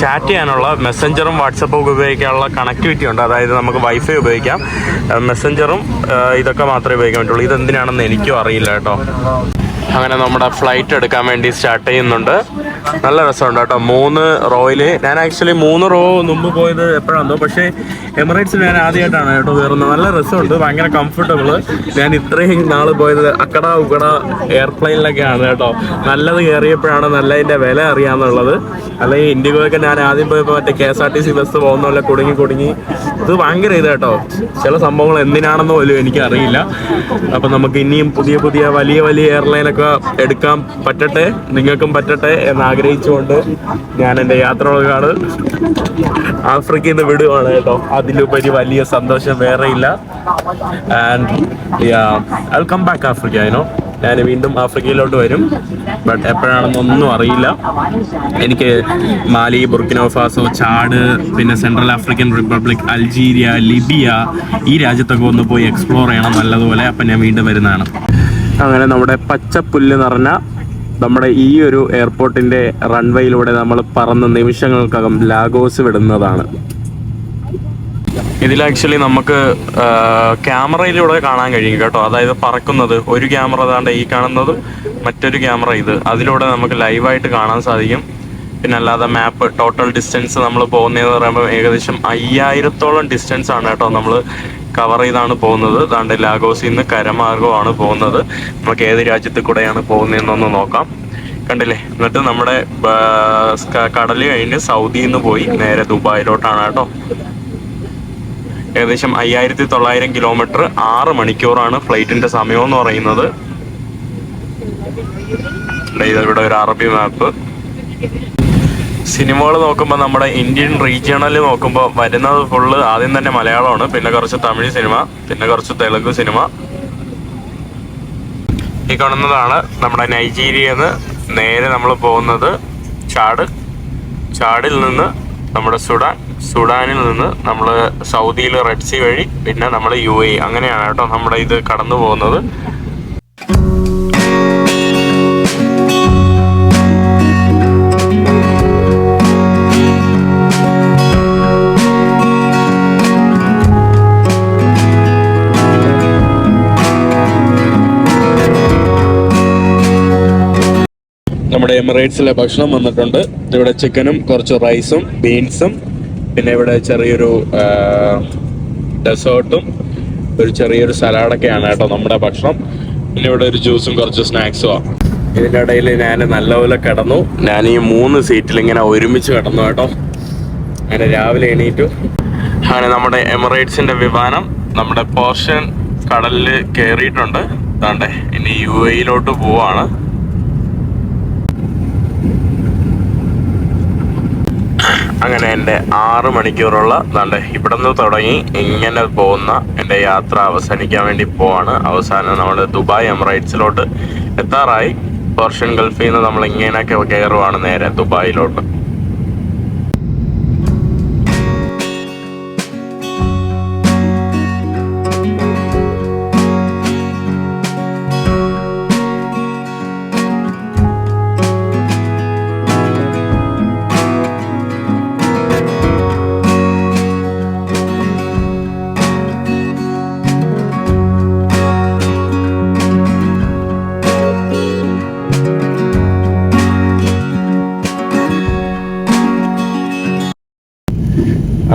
ചാറ്റ് ചെയ്യാനുള്ള മെസ്സഞ്ചറും വാട്സപ്പും ഒക്കെ ഉപയോഗിക്കാനുള്ള കണക്ടിവിറ്റി ഉണ്ട്. അതായത് നമുക്ക് വൈഫൈ ഉപയോഗിക്കാം. മെസ്സഞ്ചറും ഇതൊക്കെ മാത്രമേ ഉപയോഗിക്കാൻ പറ്റുള്ളൂ. ഇതെന്തിനാണെന്ന് എനിക്കും അറിയില്ല കേട്ടോ. അങ്ങനെ നമ്മുടെ ഫ്ലൈറ്റ് എടുക്കാൻ വേണ്ടി സ്റ്റാർട്ട് ചെയ്യുന്നുണ്ട്. നല്ല രസമുണ്ട് കേട്ടോ. മൂന്ന് റോയിൽ ഞാൻ ആക്ച്വലി മൂന്ന് റോ മുമ്പ് പോയത് എപ്പോഴാണോ പക്ഷേ എമിറേറ്റ്സ് ഞാൻ ആദ്യമായിട്ടാണ് കേട്ടോ കയറുന്നത്. നല്ല രസമുണ്ട് ഭയങ്കര കംഫർട്ടബിൾ ഞാൻ ഇത്രയും നാൾ പോയത് അക്കട ഉക്കട എയർപ്ലെയിനിലൊക്കെയാണ് കേട്ടോ. നല്ലത് കയറിയപ്പോഴാണ് നല്ലതിന്റെ വില അറിയാമെന്നുള്ളത് അല്ലെങ്കിൽ ഇൻഡിഗോയൊക്കെ ഞാൻ ആദ്യം പോയപ്പോൾ മറ്റേ K S R T C bus പോകുന്ന പോലെ കുടുങ്ങി കുടുങ്ങി. ഇത് ഭയങ്കര ഇത് കേട്ടോ. ചില സംഭവങ്ങൾ എന്തിനാണെന്ന് പോലും എനിക്കറിയില്ല. അപ്പം നമുക്ക് ഇനിയും പുതിയ പുതിയ വലിയ വലിയ എയർലൈനൊക്കെ എടുക്കാൻ പറ്റട്ടെ നിങ്ങൾക്കും പറ്റട്ടെ എന്ന് ആഗ്രഹിച്ചുകൊണ്ട് ഞാൻ എന്റെ യാത്രകളാണ് ആഫ്രിക്കയിൽ നിന്ന് വിടുവാണ് കേട്ടോ. അതിലുപരി വലിയ സന്തോഷം വേറെ ഇല്ല and I come back Africa അതിനോ ഞാൻ വീണ്ടും ആഫ്രിക്കയിലോട്ട് വരും. ബട്ട് എപ്പോഴാണെന്നൊന്നും അറിയില്ല. എനിക്ക് മാലി ബുർക്കിനോ ഫാസോ ചാഡ് പിന്നെ Central African Republic Algeria Libya ഈ രാജ്യത്തൊക്കെ ഒന്ന് പോയി എക്സ്പ്ലോർ ചെയ്യണം നല്ലതുപോലെ. അപ്പം ഞാൻ വീണ്ടും വരുന്നതാണ്. അങ്ങനെ നമ്മുടെ പച്ചപ്പുല്ല് നിറഞ്ഞ നമ്മുടെ ഈ ഒരു എയർപോർട്ടിന്റെ റൺവേയിലൂടെ നമ്മൾ പറന്ന് നിമിഷങ്ങൾക്കകം ലാഗോസ് വിടുന്നതാണ്. ഇതിൽ ആക്ച്വലി നമുക്ക് ക്യാമറയിലൂടെ കാണാൻ കഴിയും കേട്ടോ. അതായത് പറക്കുന്നത് ഒരു ക്യാമറ താണ്ട് ഈ കാണുന്നതും മറ്റൊരു ക്യാമറ ഇത്. അതിലൂടെ നമുക്ക് ലൈവായിട്ട് കാണാൻ സാധിക്കും. പിന്നെ അല്ലാതെ മാപ്പ് ടോട്ടൽ ഡിസ്റ്റൻസ് നമ്മൾ പോകുന്നതെന്ന് പറയുമ്പോൾ ഏകദേശം അയ്യായിരത്തോളം ഡിസ്റ്റൻസ് ആണ് കേട്ടോ നമ്മൾ കവർ ചെയ്താണ് പോകുന്നത്. ദാണ്ട് ലാഗോസിൽ നിന്ന് കരമാർഗമാണ് പോകുന്നത്. നമുക്ക് ഏത് രാജ്യത്ത് കൂടെയാണ് പോകുന്നതെന്നൊന്ന് നോക്കാം. കണ്ടില്ലേ? എന്നിട്ട് നമ്മുടെ കടൽ കഴിഞ്ഞ് സൗദിയിൽ നിന്ന് പോയി. നേരെ ദുബായിലോട്ടാണ് കേട്ടോ. ഏകദേശം അയ്യായിരത്തി തൊള്ളായിരം കിലോമീറ്റർ ആറ് മണിക്കൂറാണ് ഫ്ലൈറ്റിന്റെ സമയം എന്ന് പറയുന്നത് ഇവിടെ ഒരു അറബി മാപ്പ്. സിനിമകൾ നോക്കുമ്പോൾ നമ്മുടെ ഇന്ത്യൻ റീജിയണൽ നോക്കുമ്പോൾ വരുന്നത് ഫുള്ള് ആദ്യം തന്നെ മലയാളമാണ് പിന്നെ കുറച്ച് തമിഴ് സിനിമ പിന്നെ കുറച്ച് തെലുങ്ക് സിനിമ. ഈ കാണുന്നതാണ് നമ്മുടെ നൈജീരിയന്ന് നേരെ നമ്മൾ പോകുന്നത് ചാട്. ചാടിൽ നിന്ന് നമ്മുടെ സുഡാൻ. സുഡാനിൽ നിന്ന് നമ്മൾ സൗദിയിൽ റെഡ് സി വഴി പിന്നെ നമ്മൾ യു എ അങ്ങനെയാണ് കേട്ടോ നമ്മുടെ ഇത് കടന്നു പോകുന്നത്. നമ്മുടെ എമിറേറ്റ്സിലെ ഭക്ഷണം വന്നിട്ടുണ്ട്. ഇവിടെ ചിക്കനും കുറച്ച് റൈസും ബീൻസും പിന്നെ ഇവിടെ ചെറിയൊരു ഡെസേർട്ടും ഒരു ചെറിയൊരു സലാഡൊക്കെയാണ് കേട്ടോ നമ്മുടെ ഭക്ഷണം. പിന്നെ ഇവിടെ ഒരു ജ്യൂസും കുറച്ച് സ്നാക്സും ആണ്. ഇതിന്റെ ഇടയിൽ ഞാൻ നല്ലപോലെ കിടന്നു. ഞാൻ ഈ മൂന്ന് സീറ്റിൽ ഇങ്ങനെ ഒരുമിച്ച് കിടന്നു കേട്ടോ. അങ്ങനെ രാവിലെ എണീറ്റു. അങ്ങനെ നമ്മുടെ എമിറേറ്റ്സിന്റെ വിമാനം നമ്മുടെ പോർഷൻ കടലിൽ കയറിയിട്ടുണ്ട് അതാണ്ടേ ഇനി യു എയിലോട്ട് പോവാണ്. അങ്ങനെ എന്റെ ആറ് മണിക്കൂറുള്ള ദാണ്ടെ ഇവിടെ നിന്ന് തുടങ്ങി ഇങ്ങനെ പോകുന്ന എന്റെ യാത്ര അവസാനിക്കാൻ വേണ്ടി പോവാണ്. അവസാനം നമ്മൾ ദുബായ് എമിറേറ്റ്സിലോട്ട് എത്താറായി. പേർഷ്യൻ ഗൾഫിൽ നിന്ന് നമ്മൾ ഇങ്ങനെയൊക്കെ കയറുവാണ് നേരെ ദുബായിലോട്ട്.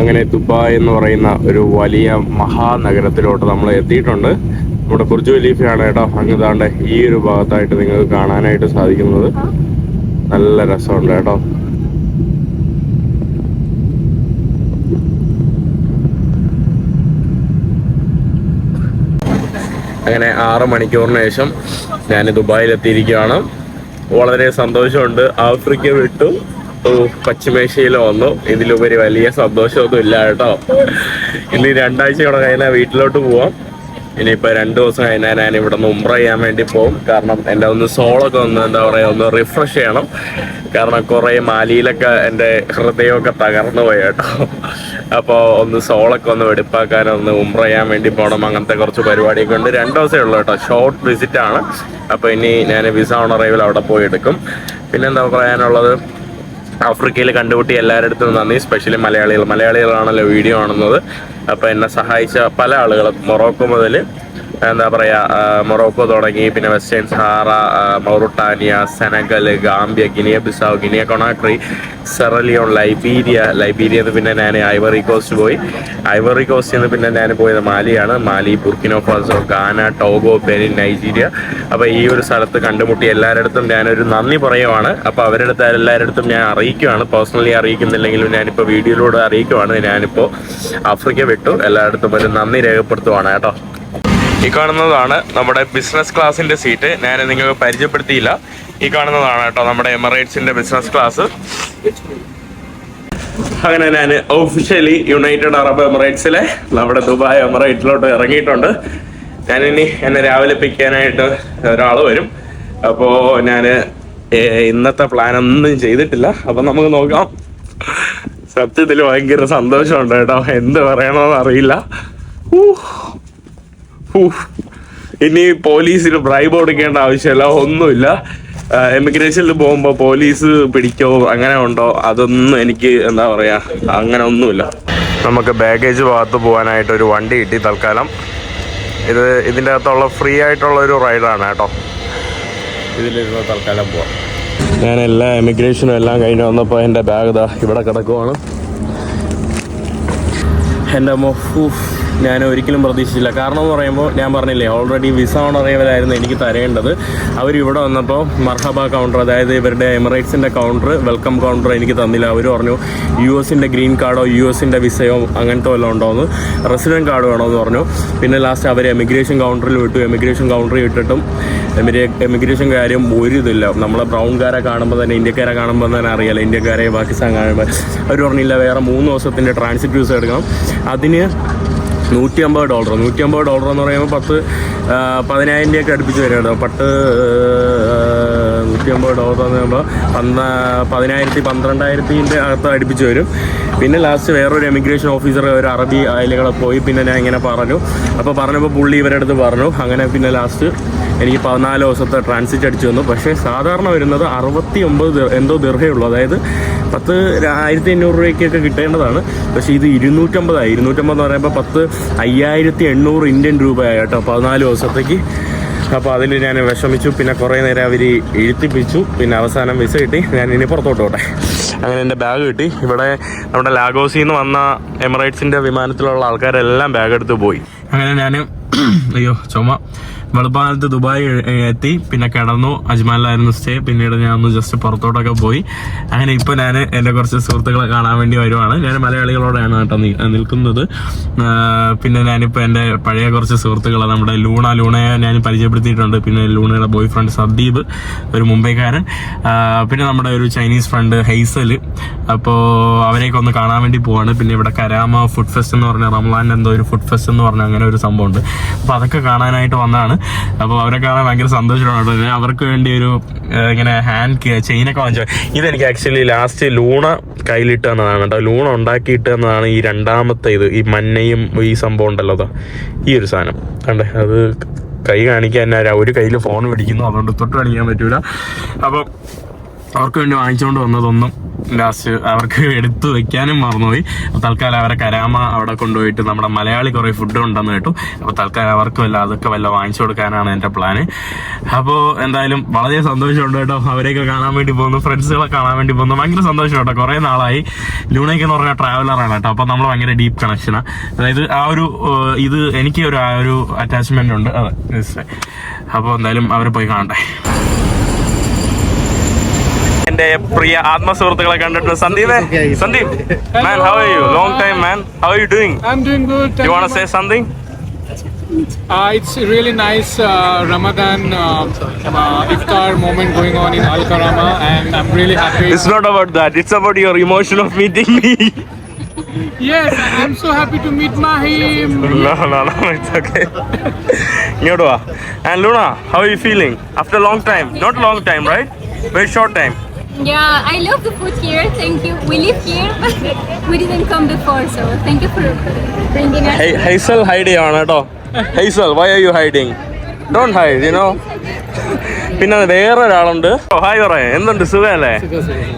അങ്ങനെ ദുബായ് എന്ന് പറയുന്ന ഒരു വലിയ മഹാനഗരത്തിലോട്ട് നമ്മൾ എത്തിയിട്ടുണ്ട്. നമ്മുടെ ബുർജ് ഖലീഫയാണ് കേട്ടോ അങ്ങനെ ഈ ഒരു ഭാഗത്തായിട്ട് നിങ്ങൾക്ക് കാണാനായിട്ട് സാധിക്കുന്നത്. നല്ല രസമുണ്ട് കേട്ടോ അങ്ങനെ ആറ് മണിക്കൂറിന് ശേഷം ഞാൻ ദുബായിൽ എത്തിയിരിക്കുകയാണ് വളരെ സന്തോഷമുണ്ട്. ആഫ്രിക്ക വിട്ടു. ഓ, പശ്ചിമേഷ്യയിൽ വന്നു. ഇതിലുപരി വലിയ സന്തോഷമൊന്നും ഇല്ല കേട്ടോ. ഇനി രണ്ടാഴ്ച കൂടെ കഴിഞ്ഞാൽ വീട്ടിലോട്ട് പോവാം. ഇനിയിപ്പോൾ രണ്ട് ദിവസം കഴിഞ്ഞാൽ ഞാൻ ഇവിടെ നിന്ന് ഉംറ ചെയ്യാൻ വേണ്ടി പോകും കാരണം എന്റെ ഒന്ന് സോളൊക്കെ ഒന്ന് എന്താ പറയുക ഒന്ന് റിഫ്രഷ് ചെയ്യണം. കാരണം കുറേ മാലിയിലൊക്കെ എന്റെ ഹൃദയമൊക്കെ തകർന്നു പോയി കേട്ടോ. അപ്പോൾ ഒന്ന് സോളൊക്കെ ഒന്ന് വെടിപ്പാക്കാൻ ഒന്ന് ഉംറ ചെയ്യാൻ വേണ്ടി പോകണം അങ്ങനത്തെ കുറച്ച് പരിപാടിയൊക്കെ ഉണ്ട്. രണ്ട് ദിവസമേ ഉള്ളൂ കേട്ടോ. ഷോർട്ട് വിസിറ്റ് ആണ്. അപ്പോൾ ഇനി ഞാൻ വിസ ഓൺ അവിടെ പോയി എടുക്കും. പിന്നെന്താ പറയാനുള്ളത്? ആഫ്രിക്കയിൽ കണ്ടുപിട്ടി എല്ലാവരുടെ നന്ദി. സ്പെഷ്യലി മലയാളികൾ. മലയാളികളാണല്ലോ വീഡിയോ കാണുന്നത്. അപ്പോൾ എന്നെ സഹായിച്ച പല ആളുകളും മൊറോക്കോ മുതൽ എന്താ പറയുക മൊറോക്കോ തുടങ്ങി പിന്നെ Western Sahara Mauritania Senegal Gambia Guinea Bissau Guinea Conakry Sierra Leone Liberia Liberia എന്ന് പിന്നെ ഞാൻ ഐവറി കോസ്റ്റ് പോയി. ഐവറി കോസ്റ്റിൽ നിന്ന് പിന്നെ ഞാൻ പോയത് മാലിയാണ്. Mali Burkina Faso Ghana Togo Benin Nigeria. അപ്പോൾ ഈ ഒരു സ്ഥലത്ത് കണ്ടുമുട്ടി എല്ലാവരുടെ ഞാനൊരു നന്ദി പറയുവാണ്. അപ്പോൾ അവരുടെ അടുത്ത് എല്ലാവരുടെടുത്തും ഞാൻ അറിയിക്കുവാണ്. പേഴ്സണലി അറിയിക്കുന്നില്ലെങ്കിലും ഞാനിപ്പോൾ വീഡിയോയിലൂടെ അറിയിക്കുവാണ്. ഞാനിപ്പോൾ ആഫ്രിക്ക വിട്ടു. എല്ലായിടത്തും ഒരു നന്ദി രേഖപ്പെടുത്തുവാണ് കേട്ടോ. ഈ കാണുന്നതാണ് നമ്മുടെ ബിസിനസ് ക്ലാസിന്റെ സീറ്റ് ഞാൻ നിങ്ങൾക്ക് പരിചയപ്പെടുത്തിയില്ല. ഈ കാണുന്നതാണ് കേട്ടോ നമ്മുടെ എമിറേറ്റ്സിന്റെ ബിസിനസ് ക്ലാസ് അങ്ങനെ ഞാൻ ഒഫീഷ്യലി യുണൈറ്റഡ് അറബ് എമിറേറ്റ്സിലെ നമ്മുടെ ദുബായ് എമിറേറ്റ്സിലോട്ട് ഇറങ്ങിയിട്ടുണ്ട്. ഞാനിനി എന്നെ രാവിലെ പിക്ക് ചെയ്യാനായിട്ട് ഒരാൾ വരും. അപ്പോൾ ഞാൻ ഇന്നത്തെ പ്ലാൻ ഒന്നും ചെയ്തിട്ടില്ല. അപ്പം നമുക്ക് നോക്കാം. സത്യത്തിൽ ഭയങ്കര സന്തോഷമുണ്ട് കേട്ടോ. എന്ത് പറയണമെന്ന് അറിയില്ല. ഇനി പോലീസിന് ബ്രൈബ് കൊടുക്കേണ്ട ആവശ്യമില്ല ഒന്നുമില്ല. എമിഗ്രേഷനിൽ പോകുമ്പോൾ പോലീസ് പിടിക്കോ അങ്ങനെ ഉണ്ടോ? അതൊന്നും എനിക്ക് എന്താ പറയാ അങ്ങനെ ഒന്നുമില്ല. നമുക്ക് ബാഗേജ് ഭാഗത്ത് പോകാനായിട്ട് ഒരു വണ്ടി കിട്ടി തൽക്കാലം. ഇത് ഇതിന്റെ അകത്തുള്ള ഫ്രീ ആയിട്ടുള്ള ഒരു റൈഡാണ് കേട്ടോ. ഇതിലിരുന്ന് തൽക്കാലം പോവാം. ഞാൻ എല്ലാ എമിഗ്രേഷനും എല്ലാം കഴിഞ്ഞ് വന്നപ്പോൾ എന്റെ ബാഗ് ഇതാ ഇവിടെ കിടക്കുവാണ്. എന്റെ അമ്മ ഞാൻ ഒരിക്കലും പ്രതീക്ഷിച്ചില്ല. കാരണം എന്ന് പറയുമ്പോൾ ഞാൻ പറഞ്ഞില്ലേ ഓൾറെഡി വിസ ഓൺ അറൈവലായിരുന്നു എനിക്ക് തരേണ്ടത്. ഇവിടെ വന്നപ്പോൾ മർഹബ കൗണ്ടർ അതായത് ഇവരുടെ എമിറേറ്റ്സിന്റെ കൗണ്ടർ വെൽക്കം കൗണ്ടർ എനിക്ക് തന്നില്ല. അവർ പറഞ്ഞു യു എസിന്റെ ഗ്രീൻ കാർഡോ യു എസിന്റെ വിസയോ അങ്ങനത്തെ വല്ലതും ഉണ്ടോയെന്ന് റെസിഡന്റ് കാർഡ് വേണമെന്ന് പറഞ്ഞു. പിന്നെ ലാസ്റ്റ് അവർ എമിഗ്രേഷൻ കൗണ്ടറിൽ വിട്ടു. എമിഗ്രേഷൻ കൗണ്ടറിൽ വിട്ടിട്ടും എമിഗ്രേ എമിഗ്രേഷൻ കാര്യം ഒരു ഇതില്ല നമ്മളെ ബ്രൗൺകാരെ കാണുമ്പോൾ തന്നെ ഇന്ത്യക്കാരെ കാണുമ്പോൾ തന്നെ അറിയാലോ ഇന്ത്യക്കാരെ പാകിസ്ഥാൻ കാണുമ്പോൾ അവർ പറഞ്ഞില്ല വേറെ മൂന്ന് ദിവസത്തിന്റെ ട്രാൻസിറ്റ് വിസ എടുക്കണം. അതിന് നൂറ്റി അമ്പത് ഡോളർ. നൂറ്റി അമ്പത് ഡോളർ എന്ന് പറയുമ്പോൾ പത്ത് പതിനായിരം രൂപയൊക്കെ അടുപ്പിച്ച് വരും കേട്ടോ പത്ത് നൂറ്റി അമ്പത് ഡോളർ എന്ന് പറയുമ്പോൾ പന്ത പതിനായിരത്തി പന്ത്രണ്ടായിരത്തിന്റെ അകത്ത് അടുപ്പിച്ച് വരും. പിന്നെ ലാസ്റ്റ് വേറൊരു എമിഗ്രേഷൻ ഓഫീസർ ഒരു അറബി അയലുകളെ പോയി പിന്നെ ഞാൻ ഇങ്ങനെ പറഞ്ഞു. അപ്പോൾ പറഞ്ഞപ്പോൾ പുള്ളി ഇവരുടെ അടുത്ത് പറഞ്ഞു. അങ്ങനെ പിന്നെ ലാസ്റ്റ് എനിക്ക് പതിനാല് ദിവസത്തെ ട്രാൻസിറ്റ് അടിച്ചു വന്നു പക്ഷേ സാധാരണ വരുന്നത് അറുപത്തി ഒമ്പത് എന്തോ ദീർഘേ ഉള്ളൂ. അതായത് പത്ത് ആയിരത്തി അഞ്ഞൂറ് രൂപയ്ക്കൊക്കെ കിട്ടേണ്ടതാണ്. പക്ഷേ ഇത് ഇരുന്നൂറ്റമ്പതായി. ഇരുന്നൂറ്റമ്പത് എന്ന് പറയുമ്പോൾ പത്ത് അയ്യായിരത്തി എണ്ണൂറ് ഇന്ത്യൻ രൂപയായി കേട്ടോ. പതിനാല് ദിവസത്തേക്ക്. അപ്പോൾ അതിൽ ഞാൻ വിഷമിച്ചു. പിന്നെ കുറേ നേരം അവർ എഴുത്തിപ്പിച്ചു പിന്നെ അവസാനം വിസ കിട്ടി. ഞാൻ ഇനി പുറത്തോട്ട് പോട്ടെ. അങ്ങനെ എന്റെ ബാഗ് കിട്ടി. ഇവിടെ നമ്മുടെ ലാഗോസിൽ നിന്ന് വന്ന എമിറേറ്റ്സിന്റെ വിമാനത്തിലുള്ള ആൾക്കാരെല്ലാം ബാഗ് എടുത്ത് പോയി. അങ്ങനെ ഞാൻ അയ്യോ ചുമ. വെളുപ്പാനത്ത് ദുബായ് എത്തി പിന്നെ കിടന്നു. അജ്മാനിലായിരുന്നു സ്റ്റേ പിന്നീട് ഞാൻ ഒന്ന് ജസ്റ്റ് പുറത്തോട്ടൊക്കെ പോയി. അങ്ങനെ ഇപ്പൊ ഞാൻ എന്റെ കുറച്ച് സുഹൃത്തുക്കളെ കാണാൻ വേണ്ടി വരുവാണ്. ഞാൻ മലയാളികളോടാണ് കേട്ടോ നിൽക്കുന്നത്. പിന്നെ ഞാനിപ്പോൾ എന്റെ പഴയ കുറച്ച് സുഹൃത്തുക്കളെ നമ്മുടെ ലൂണ ലൂണയെ ഞാൻ പരിചയപ്പെടുത്തിയിട്ടുണ്ട്. പിന്നെ ലൂണയുടെ ബോയ് ഫ്രണ്ട് സന്ദീപ് ഒരു മുംബൈക്കാരൻ. പിന്നെ നമ്മുടെ ഒരു ചൈനീസ് ഫ്രണ്ട് ഹൈസൽ. അപ്പോൾ അവരെയൊക്കെ ഒന്ന് കാണാൻ വേണ്ടി പോവാണ്. പിന്നെ ഇവിടെ കരാമ ഫുഡ് ഫെസ്റ്റ് എന്ന് പറഞ്ഞ റംലാൻ എന്തോ ഒരു ഫുഡ് ഫെസ്റ്റ് എന്ന് പറഞ്ഞ അങ്ങനെ ഒരു സംഭവമുണ്ട്. അപ്പോൾ അതൊക്കെ കാണാനായിട്ട് വന്നതാണ് അപ്പോൾ അവരെ കാണാൻ ഭയങ്കര സന്തോഷമാണ്. ഞാൻ അവർക്ക് വേണ്ടി ഒരു ഇങ്ങനെ ഹാൻഡ് ചെയിനൊക്കെ വാങ്ങിച്ചു. ഇതെനിക്ക് ആക്ച്വലി ലാസ്റ്റ് ലൂണ കയ്യിലിട്ട് തന്നതാണ് കേട്ടോ. ലൂണ ഉണ്ടാക്കിയിട്ട് തന്നതാണ് ഈ രണ്ടാമത്തെ ഇത് ഈ മഞ്ഞയും ഈ സംഭവം ഉണ്ടല്ലോ അതാ. ഈ ഒരു സാധനം. കണ്ടേ? അത് കൈ കാണിക്കാൻ ഒരു കയ്യിൽ ഫോൺ പിടിക്കുന്നു. അതുകൊണ്ട് തൊട്ട് കാണിക്കാൻ പറ്റൂല. അപ്പം അവർക്ക് വേണ്ടി വാങ്ങിച്ചുകൊണ്ട് വന്നതൊന്നും ലാസ്റ്റ് അവർക്ക് എടുത്തു വെക്കാനും മറന്നുപോയി. അപ്പോൾ തൽക്കാലം അവരെ കരാമ അവിടെ കൊണ്ടുപോയിട്ട് നമ്മുടെ മലയാളി കുറേ ഫുഡ് ഉണ്ടെന്ന് കേട്ടു. അപ്പോൾ തൽക്കാലം അവർക്ക് വല്ല അതൊക്കെ വല്ല വാങ്ങിച്ചു കൊടുക്കാനാണ് എന്റെ പ്ലാന് അപ്പോൾ എന്തായാലും വളരെ സന്തോഷമുണ്ട് കേട്ടോ. അവരെയൊക്കെ കാണാൻ വേണ്ടി പോകുന്നു. ഫ്രണ്ട്സുകളെ കാണാൻ വേണ്ടി പോകുന്നു. ഭയങ്കര സന്തോഷം കേട്ടോ. കുറേ നാളായി. ലൂണയ്ക്ക് എന്ന് പറഞ്ഞാൽ ട്രാവലറാണ് കേട്ടോ. അപ്പോൾ നമ്മൾ ഭയങ്കര ഡീപ്പ് കണക്ഷനാണ് അതായത് ആ ഒരു ഇത് എനിക്ക് ഒരു ആ ഒരു അറ്റാച്ച്മെന്റ് ഉണ്ട്. അതെ അപ്പോൾ എന്തായാലും അവരെ പോയി കാണട്ടെ. എന്റെ പ്രിയ ആത്മസുഹൃത്തുക്കളെ കണ്ടിട്ട് സന്ദീപേ Sandeep man how are you long time man how are you doing I'm doing good. You want say something Uh, it's a really nice uh, Ramadan uh, uh, iftar moment going on in Al Karama, and I'm really happy. It's not about that it's about your emotion of meeting me Yes, I'm so happy to meet Mahim. No, no, no, it's okay. ഇങ്ങോട്ട് വാ and Luna how you feeling after long time not long time right very short time Yeah, I love the food here. Thank you. We live here, but we didn't come before, so thank you for bringing us. Hazel hide ചെയ്യാണ് കേട്ടോ Hazel why are you hiding don't hide you know പിന്നെ വേറെ ഒരാളുണ്ട് hi പറയേ. എന്തുണ്ട്? സുഖമല്ലേ?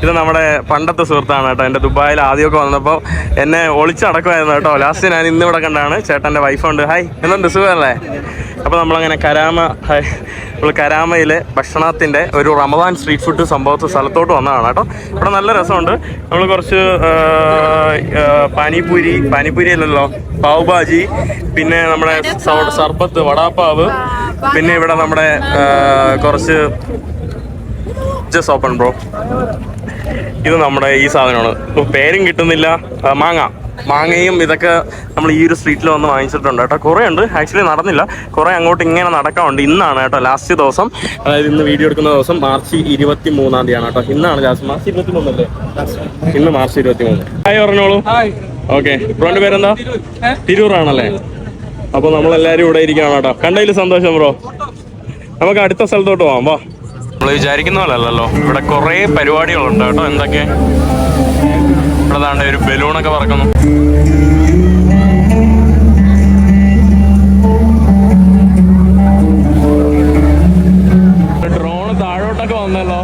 ഇത് നമ്മുടെ പണ്ടത്തെ സുഹൃത്താണ് കേട്ടോ. എന്റെ ദുബായിൽ ആദ്യമൊക്കെ വന്നപ്പോൾ എന്നെ ഒളിച്ചടക്കുമായിരുന്നു കേട്ടോ. ലാസ്റ്റ് ഞാൻ ഇന്ന് ഇവിടെ കണ്ടാണ്. ചേട്ടന്റെ വൈഫുണ്ട് ഹായ് എന്തുണ്ട്? സുഖമല്ലേ? അപ്പോൾ നമ്മളങ്ങനെ കരാമ നമ്മൾ കരാമയിലെ ഭക്ഷണത്തിന്റെ ഒരു റമദാൻ സ്ട്രീറ്റ് ഫുഡ് സംഭവത്ത് സ്ഥലത്തോട്ട് വന്നതാണ് കേട്ടോ. ഇവിടെ നല്ല രസമുണ്ട്. നമ്മൾ കുറച്ച് പാനിപൂരി പാനിപൂരി അല്ലല്ലോ പാവ് ഭാജി പിന്നെ നമ്മുടെ സർബത്ത് വടാപ്പാവ് പിന്നെ ഇവിടെ നമ്മുടെ കുറച്ച് ജസ്റ്റ് ഓപ്പൺ ബ്രോ ഇത് നമ്മുടെ ഈ സാധനമാണ്. പേരും കിട്ടുന്നില്ല. മാങ്ങ. മാങ്ങയും ഇതൊക്കെ നമ്മൾ ഈ ഒരു സ്ട്രീറ്റിൽ വന്ന് വാങ്ങിച്ചിട്ടുണ്ട് കേട്ടോ. കുറേ ഉണ്ട്. ആക്ച്വലി നടന്നില്ല. കുറേ അങ്ങോട്ട് ഇങ്ങനെ നടക്കാറുണ്ട് ഇന്നാണ് കേട്ടോ ലാസ്റ്റ് ദിവസം. അതായത് ഇന്ന് വീഡിയോ എടുക്കുന്ന ദിവസം മാർച്ച് ഇരുപത്തി മൂന്നാം തീയതിയാണ് കേട്ടോ. ഇന്നാണ് ലാസ്റ്റ് മാർച്ച് ഇരുപത്തി മൂന്നല്ലേ ഇന്ന് മാർച്ച് ഇരുപത്തി മൂന്ന് ഹായ് പറഞ്ഞോളൂ. ഓക്കെ ബ്രോന്റെ പേരെന്താ? തിരൂറാണല്ലേ? അപ്പോൾ നമ്മളെല്ലാവരും ഇവിടെ ഇരിക്കുകയാണ് കേട്ടോ. കണ്ടതിൽ സന്തോഷം ബ്രോ. നമുക്ക് അടുത്ത സ്ഥലത്തോട്ട് പോകാം വാ. നമ്മൾ വിചാരിക്കുന്ന പോലെ അല്ലല്ലോ. ഇവിടെ കുറേ പരിപാടികളുണ്ട് കേട്ടോ. എന്തൊക്കെ? ഇവിടെ ദാണ്ടെ ഒരു ബലൂണൊക്കെ പറക്കുന്നു. ഡ്രോണ് താഴോട്ടൊക്കെ വന്നല്ലോ.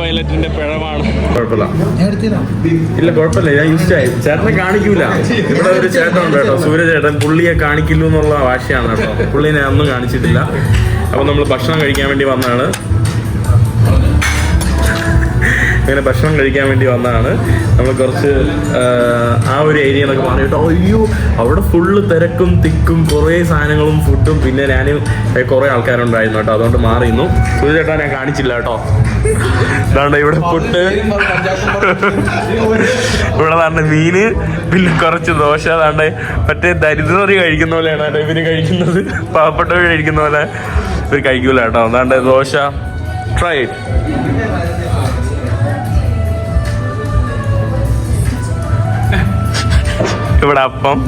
പൈലറ്റിന്റെ ഇല്ല കുഴപ്പമില്ല. ഞാൻ ഇൻസ്റ്റായി ചേട്ടനെ കാണിക്കൂല. ഇവിടെ ഒരു ചേട്ടൻ ഉണ്ട് കേട്ടോ. സൂര്യ ചേട്ടൻ പുള്ളിയെ കാണിക്കില്ലെന്നുള്ള വാശിയാണ് കേട്ടോ. പുള്ളിനെ ഒന്നും കാണിച്ചിട്ടില്ല. അപ്പൊ നമ്മൾ ഭക്ഷണം കഴിക്കാൻ വേണ്ടി വന്നതാണ് അങ്ങനെ ഭക്ഷണം കഴിക്കാൻ വേണ്ടി വന്നതാണ് നമ്മൾ കുറച്ച് ആ, ഒരു ഏരിയ എന്നൊക്കെ പറഞ്ഞിട്ട് അയ്യോ അവിടെ ഫുള്ള് തിരക്കും തിക്കും കുറേ സാധനങ്ങളും ഫുഡും പിന്നെ ഞാൻ കുറേ ആൾക്കാരുണ്ടായിരുന്നു കേട്ടോ. അതുകൊണ്ട് മാറിയിരുന്നു. ചേട്ടാ ഞാൻ കാണിച്ചില്ല കേട്ടോ. അതാണ്ട് ഇവിടെ ഫുഡ് ഇവിടെ അതാണ്ട് മീന് പിന്നെ കുറച്ച് ദോശ അതാണ്ട് മറ്റേ ദരിദ്രറി കഴിക്കുന്ന പോലെയാണ് ഇവർ കഴിക്കുന്നത്. പാവപ്പെട്ടവർ കഴിക്കുന്ന പോലെ. ഇവർ കഴിക്കൂല കേട്ടോ. അതാണ്ട് ദോശ ട്രൈ ഇവിടെ അപ്പം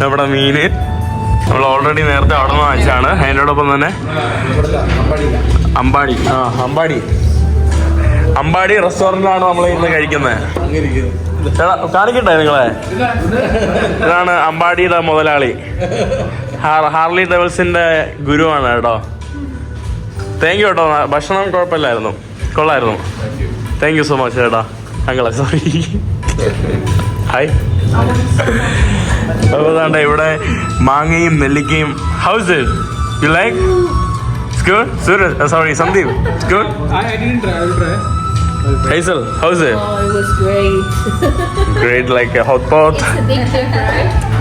നമ്മുടെ മീന് നമ്മൾ ഓൾറെഡി നേരത്തെ അവിടെ നിന്ന് വാങ്ങിച്ചാണ് അതിനോടൊപ്പം തന്നെ അമ്പാടി. ആ അമ്പാടി. അമ്പാടി റെസ്റ്റോറന്റിലാണ് നമ്മൾ ഇന്ന് കഴിക്കുന്നത്. കാണിക്കട്ടെ നിങ്ങളെ? ഇതാണ് അമ്പാടിയുടെ മുതലാളി. ഹാർലി ഡെവൽസിന്റെ ഗുരുവാണ് കേട്ടോ. താങ്ക് യു കേട്ടോ. ഭക്ഷണം കുഴപ്പമില്ലായിരുന്നു. കൊള്ളായിരുന്നു. താങ്ക് യു സോ മച്ച് ചേട്ടാ. അങ്ങളെ സോറി ഹായ് അതുകൊണ്ടാണ് ദാണ്ടെ ഇവിടെ മാങ്ങയും നെല്ലിക്കയും. How's you like good Suraj sorry Sandeep good? I, I didn't try. I will try. Hazel how's Oh, it was great. great like a hot pot. It's a big difference.